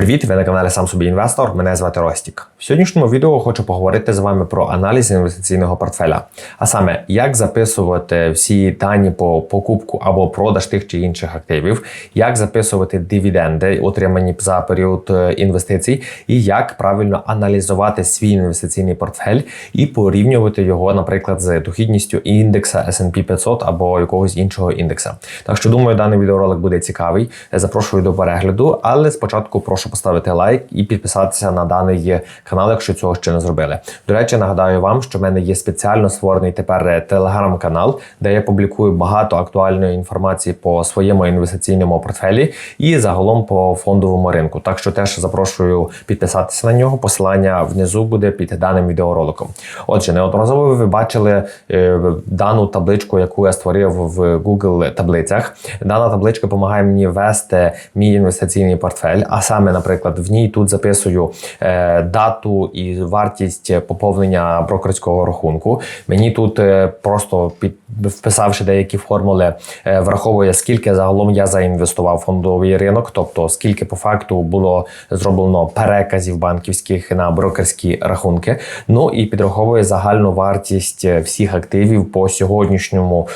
Привіт, ви на каналі Сам собі інвестор. Мене звати Ростік. В сьогоднішньому відео хочу поговорити з вами про аналіз інвестиційного портфеля, а саме як записувати всі дані по покупку або продаж тих чи інших активів, як записувати дивіденди, отримані за період е, інвестицій, і як правильно аналізувати свій інвестиційний портфель і порівнювати його, наприклад, з дохідністю індекса S&P 500 або якогось іншого індекса. Так що думаю, даний відеоролик буде цікавий. Запрошую до перегляду, але спочатку прошу поставити лайк і підписатися на даний канал, якщо цього ще не зробили. До речі, нагадаю вам, що в мене є спеціально створений тепер телеграм-канал, де я публікую багато актуальної інформації по своєму інвестиційному портфелі і загалом по фондовому ринку. Так що теж запрошую підписатися на нього. Посилання внизу буде під даним відеороликом. Отже, неодноразово ви бачили е, дану табличку, яку я створив в Google таблицях. Дана табличка допомагає мені вести мій інвестиційний портфель, а саме, наприклад, в ній тут записую е, дату і вартість поповнення брокерського рахунку. Мені тут е, просто під вписавши деякі формули, е, враховує скільки загалом я заінвестував в фондовий ринок, тобто скільки по факту було зроблено переказів банківських на брокерські рахунки. Ну і підраховує загальну вартість всіх активів по сьогоднішньому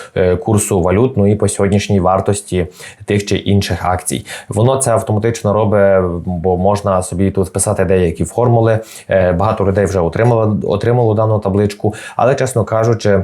курсу валют, ну і по сьогоднішній вартості тих чи інших акцій. Воно це автоматично робить, бо можна собі тут вписати деякі формули. Е, Багато людей вже отримало, отримало дану табличку, але чесно кажучи.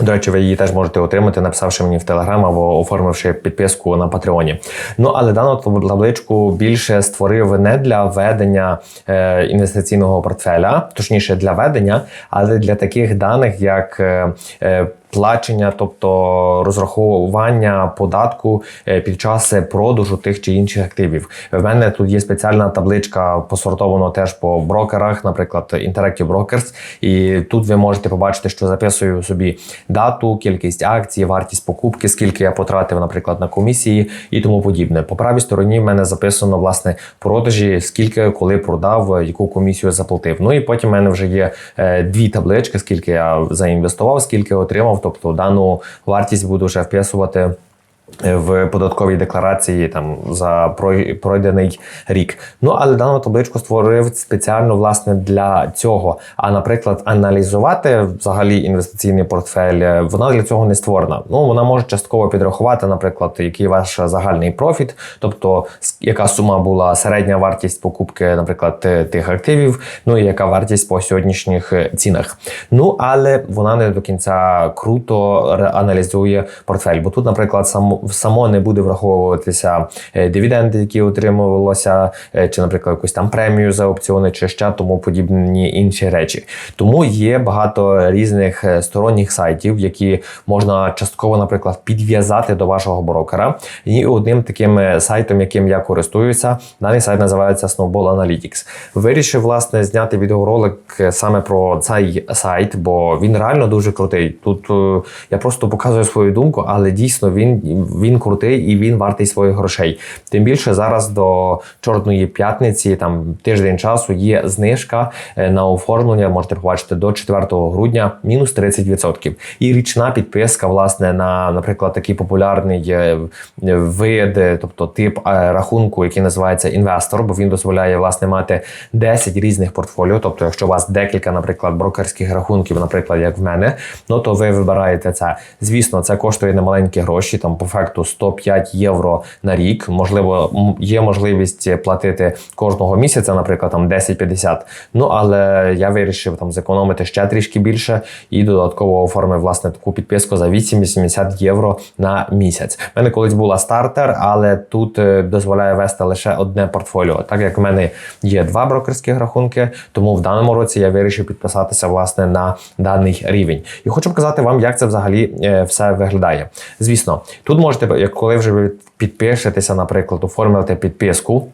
До речі, ви її теж можете отримати, написавши мені в Телеграм або оформивши підписку на Патреоні. Ну але дану табличку більше створив не для ведення е, інвестиційного портфеля, точніше для ведення, але для таких даних, як е, е, Плачення, тобто розраховування податку е, під час продажу тих чи інших активів. В мене тут є спеціальна табличка, посортована теж по брокерах, наприклад, Interactive Brokers. І тут ви можете побачити, що записую собі дату, кількість акцій, вартість покупки, скільки я потратив, наприклад, на комісії і тому подібне. По правій стороні в мене записано власне продажі, скільки коли продав, яку комісію заплатив. Ну і потім в мене вже є е, дві таблички, скільки я заінвестував, скільки отримав. Тобто дану вартість буду вже вписувати. В податковій декларації там за пройдений рік. Ну але дану табличку створив спеціально власне для цього. А наприклад, аналізувати взагалі інвестиційний портфель, вона для цього не створена. Ну вона може частково підрахувати, наприклад, який ваш загальний профіт, тобто яка сума була середня вартість покупки, наприклад, тих активів, ну і яка вартість по сьогоднішніх цінах. Ну але вона не до кінця круто аналізує портфель. Бо тут, наприклад, сам само не буде враховуватися е, дивіденди, які отримувалося, е, чи, наприклад, якусь там премію за опціони, чи ще тому подібні інші речі. Тому є багато різних е, сторонніх сайтів, які можна частково, наприклад, підв'язати до вашого брокера. І одним таким сайтом, яким я користуюся, даний сайт називається Snowball Analytics. Вирішив власне зняти відеоролик саме про цей сайт, бо він реально дуже крутий. Тут я просто показую свою думку, але дійсно він він крутий і він вартий своїх грошей. Тим більше зараз до Чорної п'ятниці, там тиждень часу, є знижка е, на оформлення. Можете побачити до 4 грудня, мінус 30%. І річна підписка, власне, на, наприклад, такий популярний е, вид, тобто тип е, рахунку, який називається інвестор, бо він дозволяє власне мати 10 різних портфоліо. Тобто, якщо у вас декілька, наприклад, брокерських рахунків, наприклад, як в мене, ну то ви вибираєте це. Звісно, це коштує немаленькі гроші, там по ефекту 105 євро на рік. Можливо, є можливість платити кожного місяця, наприклад, там 10-50. Ну але я вирішив там зекономити ще трішки більше і додатково оформив власне таку підписку за 8-80 євро на місяць. У мене колись була стартер, але тут е, дозволяє вести лише одне портфоліо. Так як в мене є два брокерські рахунки, тому в даному році я вирішив підписатися власне на даний рівень. І хочу показати вам, як це взагалі е, все виглядає. Звісно, тут можна можете, коли вже ви підпишетеся, наприклад, оформите підписку.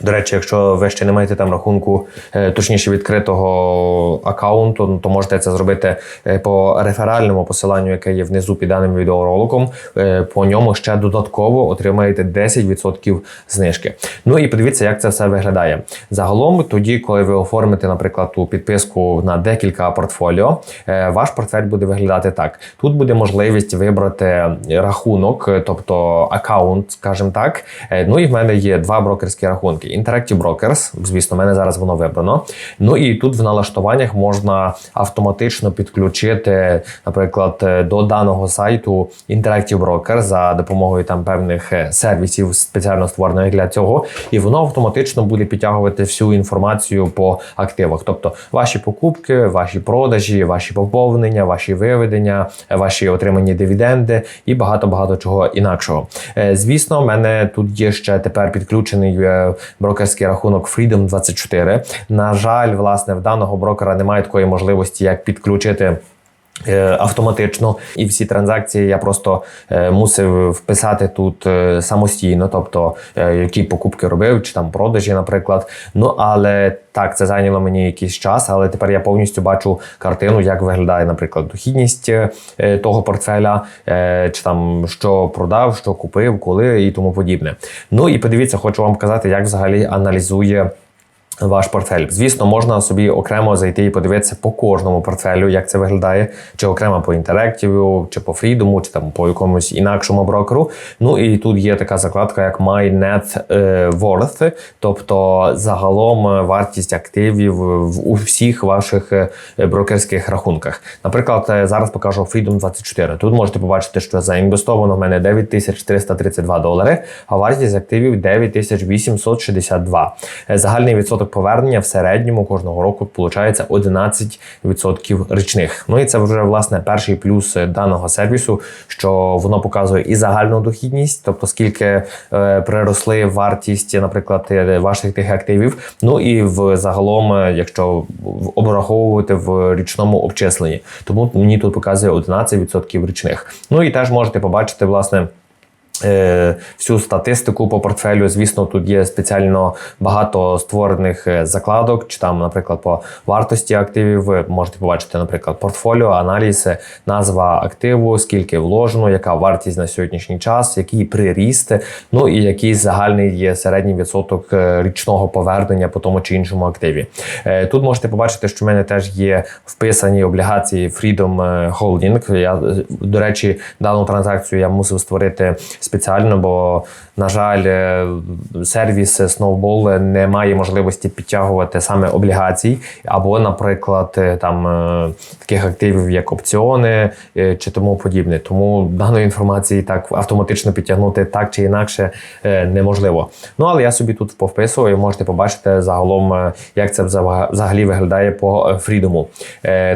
До речі, якщо ви ще не маєте там рахунку, е, точніше відкритого аккаунту, ну, то можете це зробити е, по реферальному посиланню, яке є внизу під даним відеороликом. Е, по ньому ще додатково отримаєте 10% знижки. Ну і подивіться, як це все виглядає. Загалом, тоді, коли ви оформите, наприклад, ту підписку на декілька портфоліо, ваш портфель буде виглядати так. Тут буде можливість вибрати рахунок, тобто аккаунт, скажімо так. Ну і в мене є два брокерські рахунки рахунки. Interactive Brokers, звісно, в мене зараз воно вибрано. Ну і тут в налаштуваннях можна автоматично підключити, наприклад, до даного сайту Interactive Broker за допомогою там певних е, сервісів, спеціально створених для цього, і воно автоматично буде підтягувати всю інформацію по активах, тобто ваші покупки, ваші продажі, ваші поповнення, ваші виведення, ваші отримані дивіденди і багато багато чого інакшого. Е, Звісно, в мене тут є ще тепер підключений е, брокерський рахунок Freedom 24. На жаль, власне, в даного брокера немає такої можливості, як підключити. Е, Автоматично і всі транзакції я просто е, мусив вписати тут е, самостійно, тобто які покупки робив, чи там продажі, наприклад. Ну але так, це зайняло мені якийсь час, але тепер я повністю бачу картину, як виглядає, наприклад, дохідність того портфеля, чи там що продав, що купив, коли і тому подібне. Ну і подивіться, хочу вам показати, як взагалі аналізує. Ваш портфель. Звісно, можна собі окремо зайти і подивитися по кожному портфелю, як це виглядає, чи окремо по Interactive, чи по Freedom, чи там по якомусь інакшому брокеру. Ну і тут є така закладка, як My Net е, Worth, тобто загалом е, вартість активів в у всіх ваших е, брокерських рахунках. Наприклад, зараз покажу Freedom 24. Тут можете побачити, що заінвестовано в мене 9332 долари, а вартість активів 9862. Е, Загальний відсоток повернення в середньому кожного року виходить 11% річних. Ну і це вже власне перший плюс е, даного сервісу, що воно показує і загальну дохідність, тобто скільки е, приросли вартість, наприклад, е, ваших тих активів. Ну і в загалом, е, якщо обраховувати в річному обчисленні, тому мені тут показує 11% річних. Ну і теж можете побачити власне. Е, всю статистику по портфелю. Звісно, тут є спеціально багато створених е, закладок, чи там, наприклад, по вартості активів. Ви можете побачити, наприклад, портфоліо, аналіз, назва активу, скільки вложено, яка вартість на сьогоднішній час, який приріст, ну і який загальний є середній відсоток е, річного повернення по тому чи іншому активі. Тут можете побачити, що в мене теж є вписані облігації Freedom Holding. Я, до речі, дану транзакцію я мусив створити спеціально, бо, на жаль, е, сервіс Snowball не має можливості підтягувати саме облігацій, або, наприклад, е, там е, таких активів, як опціони чи тому подібне. Тому даної інформації так автоматично підтягнути так чи інакше неможливо. Ну але я собі тут повписую, і можете побачити загалом, як це взага- взагалі виглядає по Фрідому.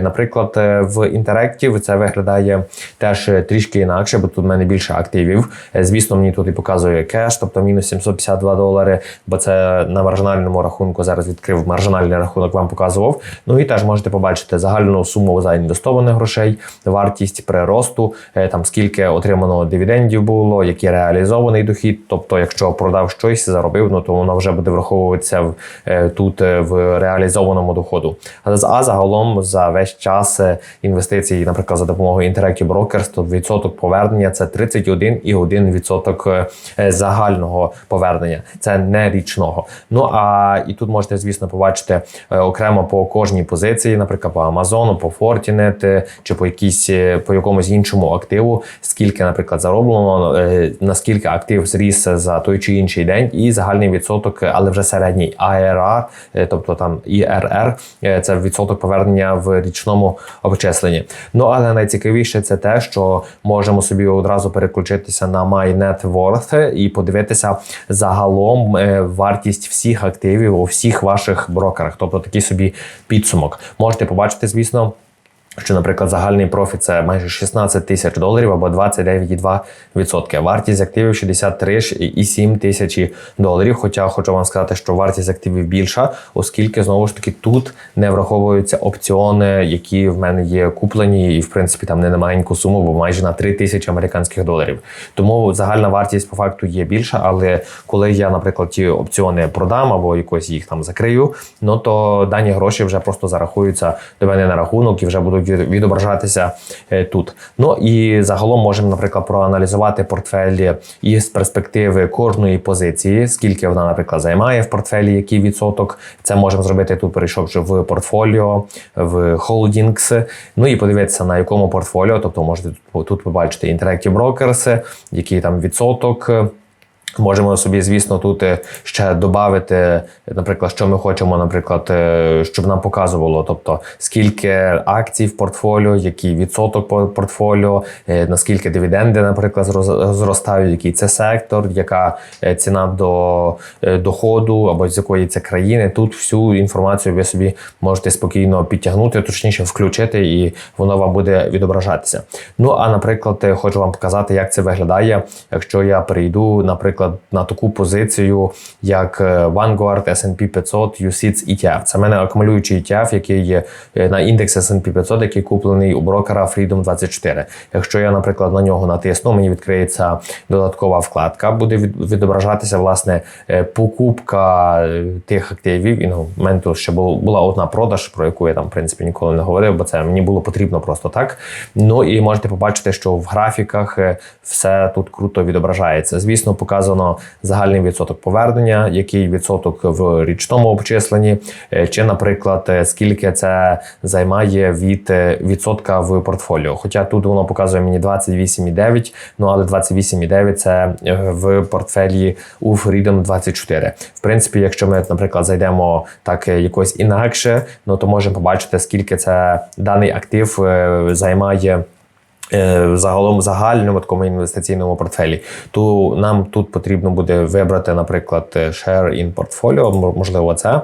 Наприклад, в Interactive це виглядає теж трішки інакше, бо тут в мене більше активів. Е, Звісно, мені тут і показує кеш, тобто мінус 752 долари, бо це на маржинальному рахунку зараз відкрив маржинальний рахунок, вам показував. Ну і теж можете побачити загальну суму заінвестованих грошей, вартість приросту, е, там скільки отримано дивідендів було, який реалізований дохід. Тобто, якщо продав щось, заробив, ну то воно вже буде враховуватися в, е, тут в реалізованому доходу. А загалом за весь час інвестицій, наприклад, за допомогою Interactive Brokers, то відсоток повернення це 31,1% е, загального повернення. Це не річного. Ну а і тут можете, звісно, побачити е, окремо по кожній позиції, наприклад, по Амазону, по Fortinet е, чи по якійсь е, по якомусь іншому активу, скільки, наприклад, зароблено, е, наскільки актив зріс за той чи інший день, і загальний відсоток, е, але вже середній ARR, е, тобто там IRR, е, це відсоток повернення в річному обчисленні. Ну але найцікавіше це те, що можемо собі одразу переключитися на My Net Worth і подивитися загалом е, вартість всіх активів у всіх ваших брокерах, тобто такий собі підсумок. Можете побачити, звісно. Що, наприклад, загальний профіт це майже 16 тисяч доларів або 29,2%. Вартість активів 63,7 тисячі доларів. Хоча хочу вам сказати, що вартість активів більша, оскільки знову ж таки тут не враховуються опціони, які в мене є куплені, і в принципі там не на маленьку суму, бо майже на 3 тисячі американських доларів. Тому загальна вартість по факту є більша. Але коли я, наприклад, ті опціони продам або якось їх там закрию, ну то дані гроші вже просто зарахуються до мене на рахунок і вже будуть від- відображатися е, тут. Ну і загалом можемо, наприклад, проаналізувати портфелі із перспективи кожної позиції, скільки вона, наприклад, займає в портфелі, який відсоток. Це можемо зробити тут, перейшовши в портфоліо, в Holdings. Ну і подивитися на якому портфоліо, тобто можете тут побачити Interactive Brokers, який там відсоток. Можемо собі, звісно, тут е, ще додати, наприклад, що ми хочемо, наприклад, е, щоб нам показувало, тобто скільки акцій в портфоліо, який відсоток по портфоліо, е, наскільки дивіденди, наприклад, зростають, який це сектор, яка е, ціна до е, доходу або з якої це країни. Тут всю інформацію ви собі можете спокійно підтягнути, точніше включити, і воно вам буде відображатися. Ну а наприклад, е, хочу вам показати, як це виглядає, якщо я перейду, наприклад, на таку позицію, як е, Vanguard S&P 500 UCITS ETF. Це мене акумулюючий ETF, який є е, на індекс S&P 500, який куплений у брокера Freedom 24. Якщо я, наприклад, на нього натисну, мені відкриється додаткова вкладка, буде відображатися власне е, покупка тих активів. І ну, в мене тут ще була одна продаж, про яку я там в принципі ніколи не говорив, бо це мені було потрібно просто так. Ну і можете побачити, що в графіках все тут круто відображається. Звісно, показано загальний відсоток повернення, який відсоток в річному обчисленні, е, чи, наприклад, е, скільки це займає від е, відсотка в портфоліо. Хоча тут воно показує мені 28,9, ну але 28,9 це в портфелі у Freedom 24. В принципі, якщо ми, наприклад, зайдемо так якось інакше, ну то можемо побачити, скільки це даний актив займає. Е, Загалом загальному такому інвестиційному портфелі, то нам тут потрібно буде вибрати, наприклад, е, Share in Portfolio, можливо, це.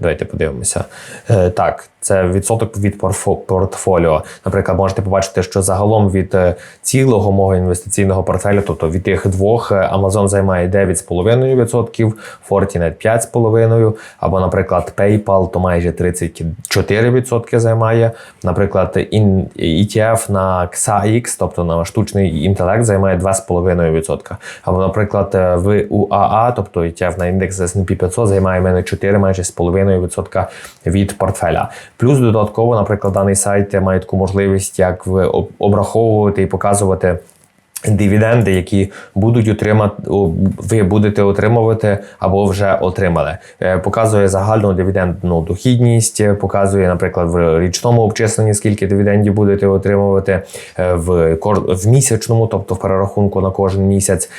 Давайте подивимося. Е, Так, це відсоток від портфоліо. Наприклад, можете побачити, що загалом від е, цілого мого інвестиційного портфелю, тобто від тих двох, е, Amazon займає 9,5%, Fortinet 5,5%, або, наприклад, PayPal то майже 34% займає. Наприклад, ETF на XAX, тобто на штучний інтелект, займає 2,5%. Або, наприклад, е, в UAA, тобто ETF на індекс S&P 500, займає мене 4 майже з половиною відсотка від портфеля. Плюс додатково, наприклад, даний сайт має таку можливість, як обраховувати і показувати. Дивіденди, які будуть отримати, ви будете отримувати або вже отримали. Е, Показує загальну дивідендну дохідність, е, показує, наприклад, в річному обчисленні, скільки дивідендів будете отримувати, е, в, в місячному, тобто в перерахунку на кожен місяць,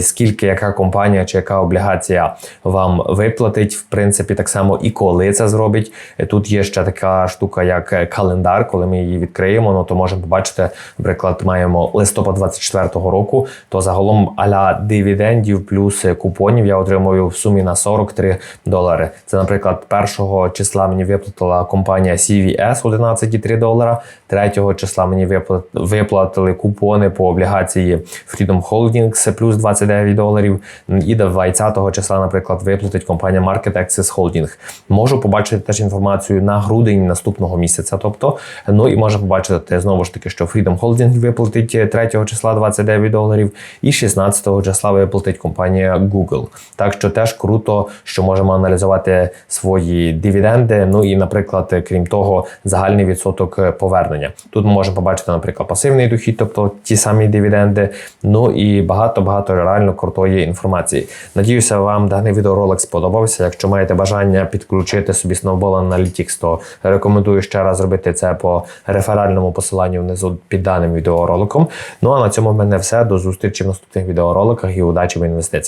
скільки яка компанія чи яка облігація вам виплатить, в принципі, так само і коли це зробить. Тут є ще така штука, як календар, коли ми її відкриємо, ну то можемо побачити, наприклад, маємо листопад 24 року, то загалом аля дивідендів плюс е, купонів я отримую в сумі на 43 долари. Це, наприклад, 1 числа мені виплатила компанія CVS 11,3 долара. 3 числа мені випла- виплатили купони по облігації Freedom Holdings плюс 29 доларів. І до 20 числа, наприклад, виплатить компанія Market Access Holding. Можу побачити теж інформацію на грудень наступного місяця. Тобто, ну і можна побачити знову ж таки, що Freedom Holding виплатить 3 числа 29 доларів, і 16 числа виплатить компанія Google. Так що теж круто, що можемо аналізувати свої дивіденди. Ну і, наприклад, крім того, загальний відсоток повернення. Тут ми можемо побачити, наприклад, пасивний дохід, тобто ті самі дивіденди. Ну і багато багато реально крутої інформації. Надіюся, вам даний відеоролик сподобався. Якщо маєте бажання підключити собі Snowball Analytics, то рекомендую ще раз зробити це по реферальному посиланню внизу під даним відеороликом. Ну а на цьому в мене все. До зустрічі в наступних відеороликах і удачі в інвестиціях.